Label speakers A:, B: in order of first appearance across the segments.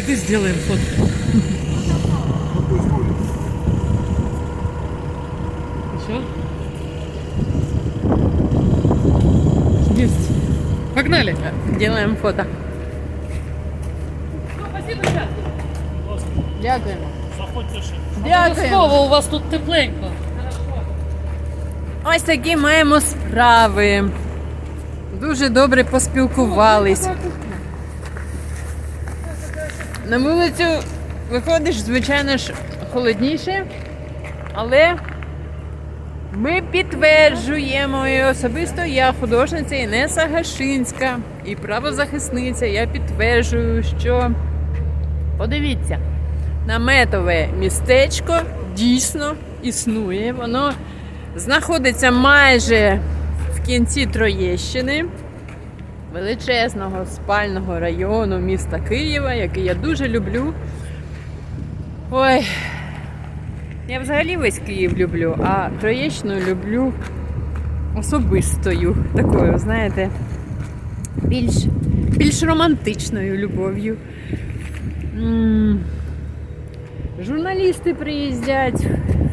A: Иди сделаем фото. Еще? Есть. Погнали.
B: Делаємо фото.
A: Ну.
B: Дякуємо.
C: Заходьте ще.
B: Дякуємо.
A: Слово, у вас тут тепленько.
B: Ось такі маємо справи. Дуже добре поспілкувались. На вулицю виходиш, звичайно ж, холодніше, але ми підтверджуємо, і особисто я художниця Інеса Гашинська і правозахисниця. Я підтверджую, що подивіться, наметове містечко дійсно існує. Воно знаходиться майже в кінці Троєщини, величезного спального району міста Києва, який я дуже люблю. Ой, я взагалі весь Київ люблю, а Троєщину люблю особистою, такою, знаєте, більш, більш романтичною любов'ю. Журналісти приїздять,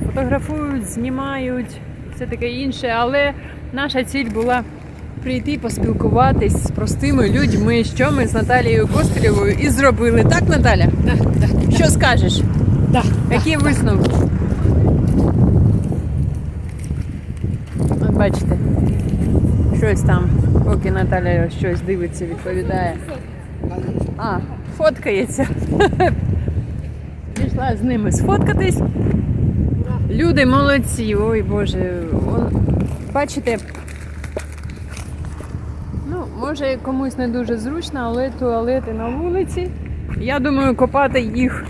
B: фотографують, знімають, все таке інше, але наша ціль була прийти поспілкуватись з простими людьми, що ми з Наталією Костелєвою і зробили. Так, Наталя?
A: Да, да,
B: Що скажеш?
A: да.
B: Які висновки? От бачите, щось там, поки Наталя щось дивиться, відповідає. А, фоткається. Пішла з ними сфоткатись. Люди молодці, ой Боже. Бачите, може комусь не дуже зручно, але туалети на вулиці. Я думаю, копати їх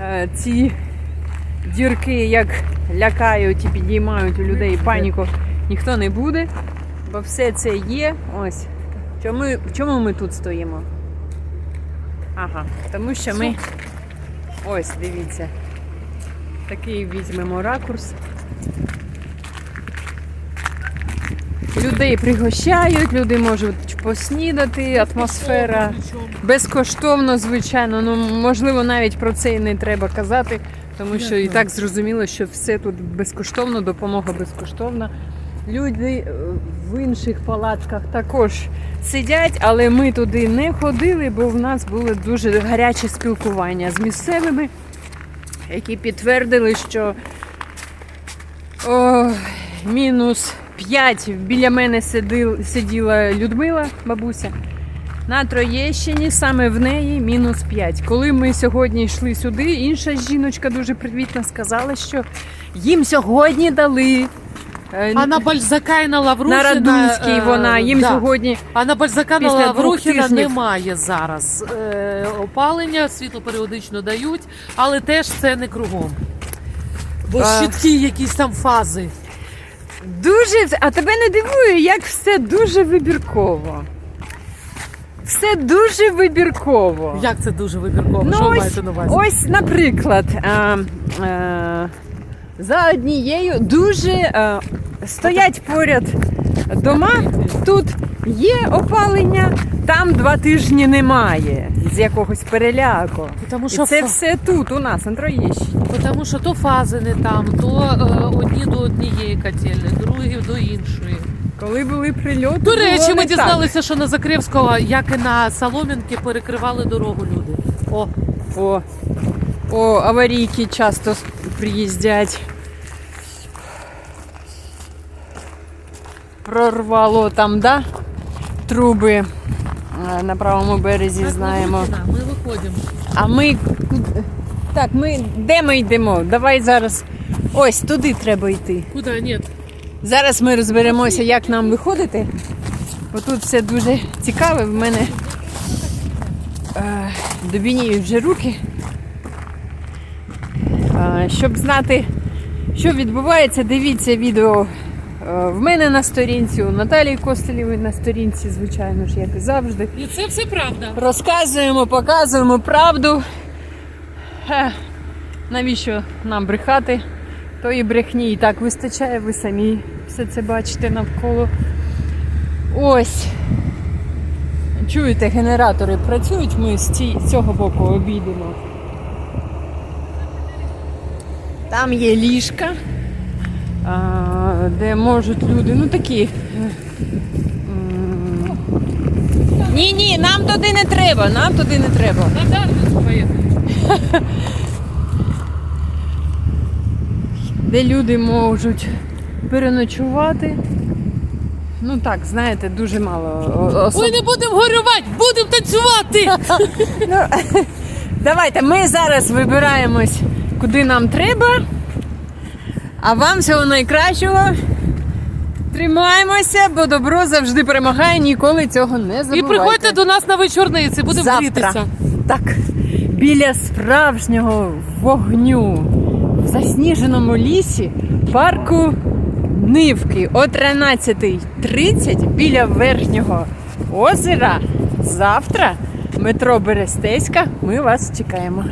B: е, ці дірки як лякають і підіймають у людей паніку, ніхто не буде, бо все це є. Ось. Чому, чому ми тут стоїмо? Ага, тому що ми. Ось, дивіться. Такий візьмемо ракурс. Людей пригощають, люди можуть поснідати, атмосфера безкоштовно, звичайно. Ну, можливо, навіть про це і не треба казати, тому що і так зрозуміло, що все тут безкоштовно, допомога безкоштовна. Люди е, в інших палатках також сидять, але ми туди не ходили, бо в нас було дуже гаряче спілкування з місцевими, які підтвердили, що о, мінус 5 біля мене сиділа Людмила, бабуся. На Троєщині саме в неї мінус 5. Коли ми сьогодні йшли сюди, інша жіночка дуже привітно сказала, що їм сьогодні дали. е,
A: А на Бальзака і на Лаврухіна...
B: на Радунській
A: е,
B: вона, їм
A: да.
B: сьогодні
A: А на Бальзака на Лаврухіна
B: тижнів.
A: немає зараз е, опалення, світло періодично дають, але теж це не кругом. Бо щиткі якісь там фази.
B: Дуже. А тебе не дивує, як все дуже вибірково. Все дуже вибірково.
A: Як це дуже вибірково?
B: Ну,
A: Що ви
B: ось,
A: маєте на увазі?
B: ось, наприклад, а, а, за однією дуже а, стоять поряд дома. Тут є опалення, там два тижні немає з якогось переляку.
A: Тому
B: І це
A: фа-
B: все тут, у нас, на Троєщині.
A: тому що то фази не там, то е, одні до однієї котельні, другі до іншої.
B: Коли були прильоти,
A: До речі, ми дізналися, що на Закревського, як і на Солом'янки, перекривали дорогу люди. О,
B: О, о, аварійки часто с- приїздять. Прорвало там, да? Труби на правому березі
A: так,
B: знаємо.
A: Ми виходимо.
B: А ми. Так, ми де ми йдемо? Давай зараз. Ось туди треба йти.
A: Куди? Ні.
B: Зараз ми розберемося, як нам виходити. Бо тут все дуже цікаве. В мене е, добініють вже руки. Е, щоб знати, що відбувається, дивіться відео е, в мене на сторінці, у Наталії Костелєвої на сторінці, звичайно ж, як і завжди.
A: І це все правда.
B: Розказуємо, показуємо правду. Е, навіщо нам брехати? Тої брехні і так вистачає, ви самі все це бачите навколо. Ось. Чуєте, генератори працюють, ми з цього боку обійдемо. Там є ліжка, де можуть люди, ну такі. Ні, ні, нам туди не треба, нам туди не треба.
A: На Дарницю поїхали.
B: Де люди можуть переночувати. Ну так, знаєте, дуже мало. особ-
A: Ой, не будемо горювати, будемо танцювати.
B: Ну, давайте ми зараз вибираємось, куди нам треба. А вам всього найкращого. Тримаємося, бо добро завжди перемагає, ніколи цього не
A: І приходьте до нас на вечорниці, будемо
B: Завтра.
A: грітися.
B: Так, біля справжнього вогню в засніженому лісі парку Нивки о 13.30 біля верхнього озера. Завтра метро Берестейська. Ми вас чекаємо.